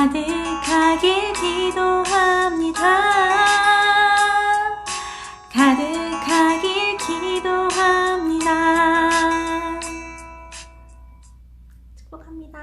가득하길 기도합니다. 가득하길 기도합니다. 축복합니다.